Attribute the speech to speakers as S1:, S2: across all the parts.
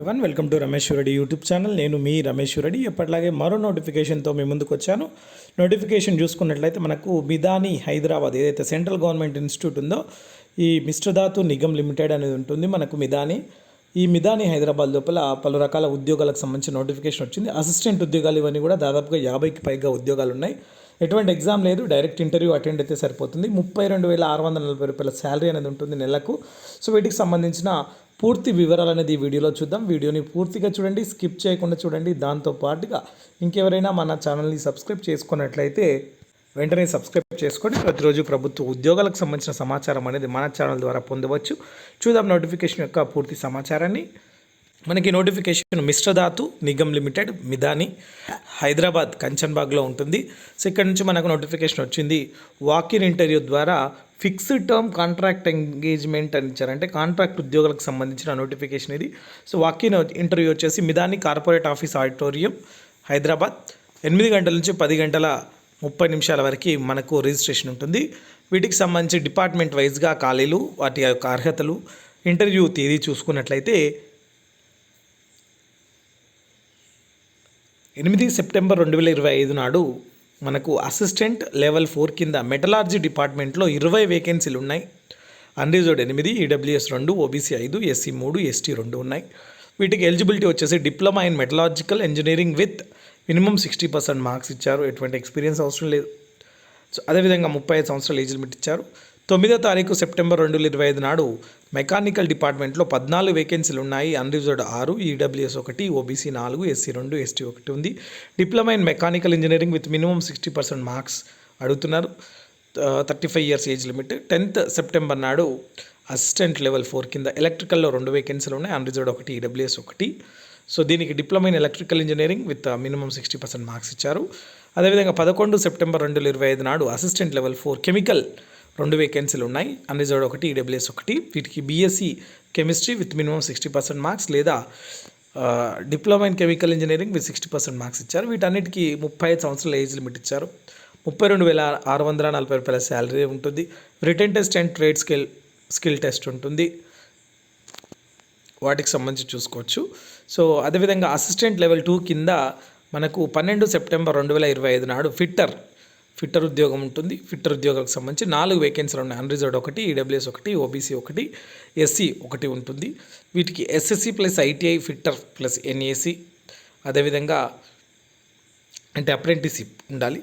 S1: One welcome to రమేశ్వరడి YouTube channel నేను మీ రమేష్ ఎప్పటిలాగే మరో నోటిఫికేషన్తో మీ ముందుకు వచ్చాను. నోటిఫికేషన్ చూసుకున్నట్లయితే మనకు మిదాని హైదరాబాద్ ఏదైతే సెంట్రల్ గవర్నమెంట్ ఇన్స్టిట్యూట్ ఉందో ఈ మిస్టర్ ధాతు నిగమ్ లిమిటెడ్ అనేది ఉంటుంది మనకు మిదాని ఈ మిదాని హైదరాబాద్ లోపల పలు రకాల ఉద్యోగాలకు సంబంధించిన నోటిఫికేషన్ వచ్చింది. అసిస్టెంట్ ఉద్యోగాలు ఇవన్నీ కూడా దాదాపుగా యాభైకి పైగా ఉద్యోగాలు ఉన్నాయి. ఎటువంటి ఎగ్జామ్ లేదు. డైరెక్ట్ ఇంటర్వ్యూ అటెండ్ అయితే సరిపోతుంది. ముప్పై రెండు వేల ఆరు వందల నలభై రూపాయల శాలరీ అనేది ఉంటుంది నెలకు. సో వీటికి సంబంధించిన పూర్తి వివరాలు అనేది ఈ వీడియోలో చూద్దాం. వీడియోని పూర్తిగా చూడండి స్కిప్ చేయకుండా చూడండి. దాంతో పాటుగా ఇంకెవరైనా మన ఛానల్ని సబ్స్క్రైబ్ చేసుకున్నట్లయితే వెంటనే సబ్స్క్రైబ్ చేసుకొని ప్రతిరోజు ప్రభుత్వ ఉద్యోగాలకు సంబంధించిన సమాచారం అనేది మన ఛానల్ ద్వారా పొందవచ్చు. చూద్దాం నోటిఫికేషన్ యొక్క పూర్తి సమాచారాన్ని. మనకి నోటిఫికేషన్ మిశ్ర ధాతు నిగమ్ లిమిటెడ్ మిదాని హైదరాబాద్ కంచన్బాగ్లో ఉంటుంది. సో ఇక్కడ నుంచి మనకు నోటిఫికేషన్ వచ్చింది వాకిన్ ఇంటర్వ్యూ ద్వారా ఫిక్స్డ్ టర్మ్ కాంట్రాక్ట్ ఎంగేజ్మెంట్ అని ఇచ్చారంటే కాంట్రాక్ట్ ఉద్యోగులకు సంబంధించిన నోటిఫికేషన్ ఇది. సో వాకిన్ ఇంటర్వ్యూ వచ్చేసి MIDHANI corporate office auditorium Hyderabad. ఎనిమిది గంటల నుంచి పది గంటల ముప్పై నిమిషాల వరకు మనకు రిజిస్ట్రేషన్ ఉంటుంది. వీటికి సంబంధించి డిపార్ట్మెంట్ వైజ్గా ఖాళీలు వాటి యొక్క అర్హతలు ఇంటర్వ్యూ తేదీ చూసుకున్నట్లయితే ఎనిమిది సెప్టెంబర్ రెండు వేల ఇరవై ఐదు నాడు మనకు అసిస్టెంట్ లెవెల్ ఫోర్ కింద మెటలార్జీ డిపార్ట్మెంట్లో ఇరవై వేకెన్సీలు ఉన్నాయి. అన్రిజర్వ్డ్ ఎనిమిది ఈడబ్ల్యూఎస్ రెండు ఓబీసీ ఐదు ఎస్సీ మూడు ఎస్టీ రెండు ఉన్నాయి. వీటికి ఎలిజిబిలిటీ వచ్చేసి diploma in metallurgical engineering with minimum sixty percent marks ఇచ్చారు. ఎటువంటి ఎక్స్పీరియన్స్ అవసరం లేదు. సో అదేవిధంగా ముప్పై ఐదు సంవత్సరాలు ఏజ్ లిమిట్ ఇచ్చారు. తొమ్మిదో తారీఖు సెప్టెంబర్ రెండు వేల ఇరవై ఐదు నాడు మెకానికల్ డిపార్ట్మెంట్లో పద్నాలుగు వేకెన్సీలు ఉన్నాయి. అన్రిజర్వ్డ్ ఆరు ఈడబ్ల్యూఎస్ ఒకటి ఓబీసీ నాలుగు ఎస్సీ రెండు ఎస్టీ ఒకటి ఉంది. Diploma in mechanical engineering with minimum sixty percent marks అడుగుతున్నారు. Thirty five years age limit. Tenth September నాడు అసిస్టెంట్ లెవెల్ ఫోర్ కింద ఎలక్ట్రికల్లో రెండు వేకెన్సీలు ఉన్నాయి. అన్రిజర్వ్డ్ ఒకటి ఈడబ్ల్యూఎస్ ఒకటి. సో దీనికి diploma in electrical engineering with minimum sixty percent marks ఇచ్చారు. అదేవిధంగా పదకొండు సెప్టెంబర్ రెండు వేల ఇరవై ఐదు నాడు అసిస్టెంట్ లెవెల్ ఫోర్ కెమికల్ రెండు వేకెన్సీలు ఉన్నాయి. అన్రిజర్వ్డ్ ఒకటి ఈడబ్ల్యూఎస్ ఒకటి. వీటికి BSc chemistry with minimum sixty percent marks లేదా diploma in chemical engineering with sixty percent marks ఇచ్చారు. వీటన్నిటికీ ముప్పై ఐదు సంవత్సరాల ఏజ్ లిమిట్ ఇచ్చారు. ముప్పై రెండు వేల ఆరు వందల నలభై రూపాయల శాలరీ ఉంటుంది. Written test and trade skill skill test ఉంటుంది. వాటికి సంబంధించి చూసుకోవచ్చు. సో అదేవిధంగా అసిస్టెంట్ లెవెల్ టూ కింద మనకు పన్నెండు సెప్టెంబర్ రెండు వేల ఇరవై ఐదు నాడు ఫిట్టర్ ఫిట్టర్ ఉద్యోగం ఉంటుంది. ఫిట్టర్ ఉద్యోగాలకు సంబంధించి నాలుగు వేకెన్సీలు ఉన్నాయి. అన్రిజర్వ్డ్ ఒకటి ఈడబ్ల్యూఎస్ ఒకటి ఓబీసీ ఒకటి ఎస్సీ ఒకటి ఉంటుంది. వీటికి SSC plus ITI fitter plus NAC అదేవిధంగా అంటే అప్రెంటిసిప్ ఉండాలి.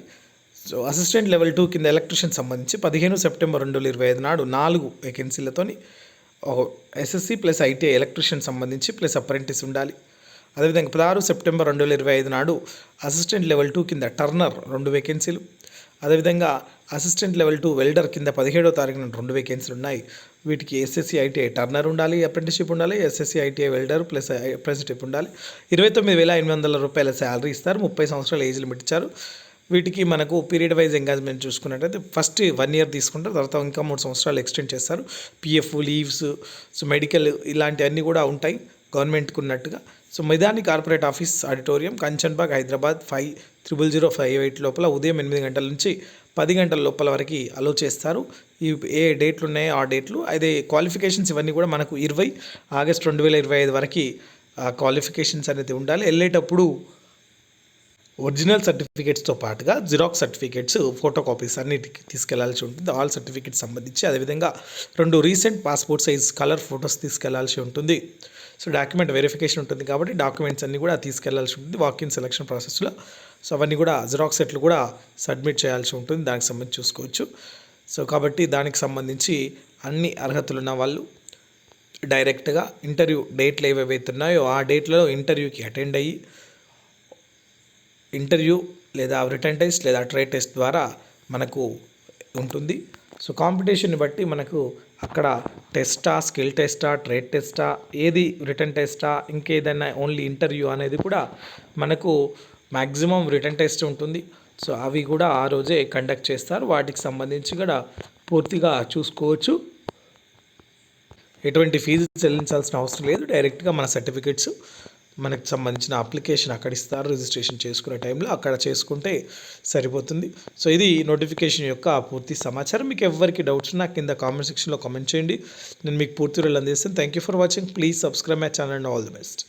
S1: సో అసిస్టెంట్ లెవెల్ టూ కింద ఎలక్ట్రిషియన్ సంబంధించి పదిహేను సెప్టెంబర్ రెండు వేల ఇరవై ఐదు నాడు నాలుగు వేకెన్సీలతోని ఎస్ఎస్సి ప్లస్ ఐటీఐ ఎలక్ట్రిషియన్ సంబంధించి ప్లస్ అప్రెంటిస్ ఉండాలి. అదేవిధంగా పదహారు సెప్టెంబర్ రెండు వేల ఇరవై ఐదు నాడు అసిస్టెంట్ లెవెల్ టూ కింద టర్నర్ రెండు వేకెన్సీలు అదేవిధంగా అసిస్టెంట్ లెవెల్ టూ వెల్డర్ కింద పదిహేడో తారీఖున రెండు వేకెన్సీలు ఉన్నాయి. వీటికి ఎస్ఎస్సి ఐటీఐ టర్నర్ ఉండాలి అప్రెంటిషిప్ ఉండాలి SSC ITI welder plus apprenticeship ఉండాలి. ఇరవై తొమ్మిది వేల ఎనిమిది వందల రూపాయల శాలరీ ఇస్తారు ముప్పై సంవత్సరాల ఏజ్ లిమిట్ ఇచ్చారు. వీటికి మనకు పీరియడ్ వైజ్ ఎంగేజ్మెంట్ చూసుకున్నట్టయితే ఫస్ట్ వన్ ఇయర్ తీసుకుంటారు తర్వాత ఇంకా మూడు సంవత్సరాలు ఎక్స్టెండ్ చేస్తారు. పిఎఫ్ లీవ్స్ సో మెడికల్ ఇలాంటివన్నీ కూడా ఉంటాయి గవర్నమెంట్కి ఉన్నట్టుగా. So Midhani corporate office auditorium Kanchanbagh Hyderabad five triple zero five eight లోపల ఉదయం ఎనిమిది గంటల నుంచి పది గంటల లోపల వరకు అలో చేస్తారు. ఈ ఏ డేట్లు ఉన్నాయో ఆ డేట్లు. అదే క్వాలిఫికేషన్స్ ఇవన్నీ కూడా మనకు ఇరవై ఆగస్ట్ రెండు వేల ఇరవై ఐదు వరకు క్వాలిఫికేషన్స్ అనేది ఉండాలి. వెళ్ళేటప్పుడు ఒరిజినల్ సర్టిఫికేట్స్తో పాటుగా జిరాక్స్ సర్టిఫికేట్స్ ఫోటో కాపీస్ అన్నిటికి తీసుకెళ్ళాల్సి ఉంటుంది. ఆల్ సర్టిఫికేట్స్ సంబంధించి అదేవిధంగా రెండు recent passport size colour photos తీసుకెళ్ళాల్సి ఉంటుంది. సో డాక్యుమెంట్ వెరిఫికేషన్ ఉంటుంది కాబట్టి డాక్యుమెంట్స్ అన్నీ కూడా తీసుకెళ్ళాల్సి ఉంటుంది వాకిన్ సెలక్షన్ ప్రాసెస్లో సో అవన్నీ కూడా జిరాక్స్ సెట్లు కూడా సబ్మిట్ చేయాల్సి ఉంటుంది. దానికి సంబంధించి చూసుకోవచ్చు. సో కాబట్టి దానికి సంబంధించి అన్ని అర్హతలు ఉన్న వాళ్ళు డైరెక్ట్గా ఇంటర్వ్యూ డేట్లు ఏవేవైతే ఉన్నాయో ఆ డేట్లలో ఇంటర్వ్యూకి అటెండ్ అయ్యి ఇంటర్వ్యూ లేదా రిటర్న్ టెస్ట్ లేదా ట్రేడ్ టెస్ట్ ద్వారా మనకు ఉంటుంది. సో కాంపిటీషన్ని బట్టి మనకు అక్కడ టెస్టా స్కిల్ టెస్టా ట్రేడ్ టెస్టా ఏది రిటర్న్ టెస్టా ఇంకేదైనా ఓన్లీ ఇంటర్వ్యూ అనేది కూడా మనకు మ్యాక్సిమం రిటర్న్ టెస్ట్ ఉంటుంది. సో అవి కూడా ఆ రోజే కండక్ట్ చేస్తారు. వాటికి సంబంధించి కూడా పూర్తిగా చూసుకోవచ్చు. ఎటువంటి ఫీజు చెల్లించాల్సిన అవసరం లేదు. డైరెక్ట్గా మన సర్టిఫికెట్స్ మనకు సంబంధించిన అప్లికేషన్ అక్కడ ఇస్తారు రిజిస్ట్రేషన్ చేసుకునే టైంలో అక్కడ చేసుకుంటే సరిపోతుంది. సో ఇది నోటిఫికేషన్ యొక్క పూర్తి సమాచారం. మీకు ఎవరికి డౌట్స్ ఉన్నా కింద కామెంట్ సెక్షన్లో కామెంట్ చేయండి. నేను మీకు పూర్తి రోజులు అందిస్తాను. Thank you for watching please subscribe my channel and all the best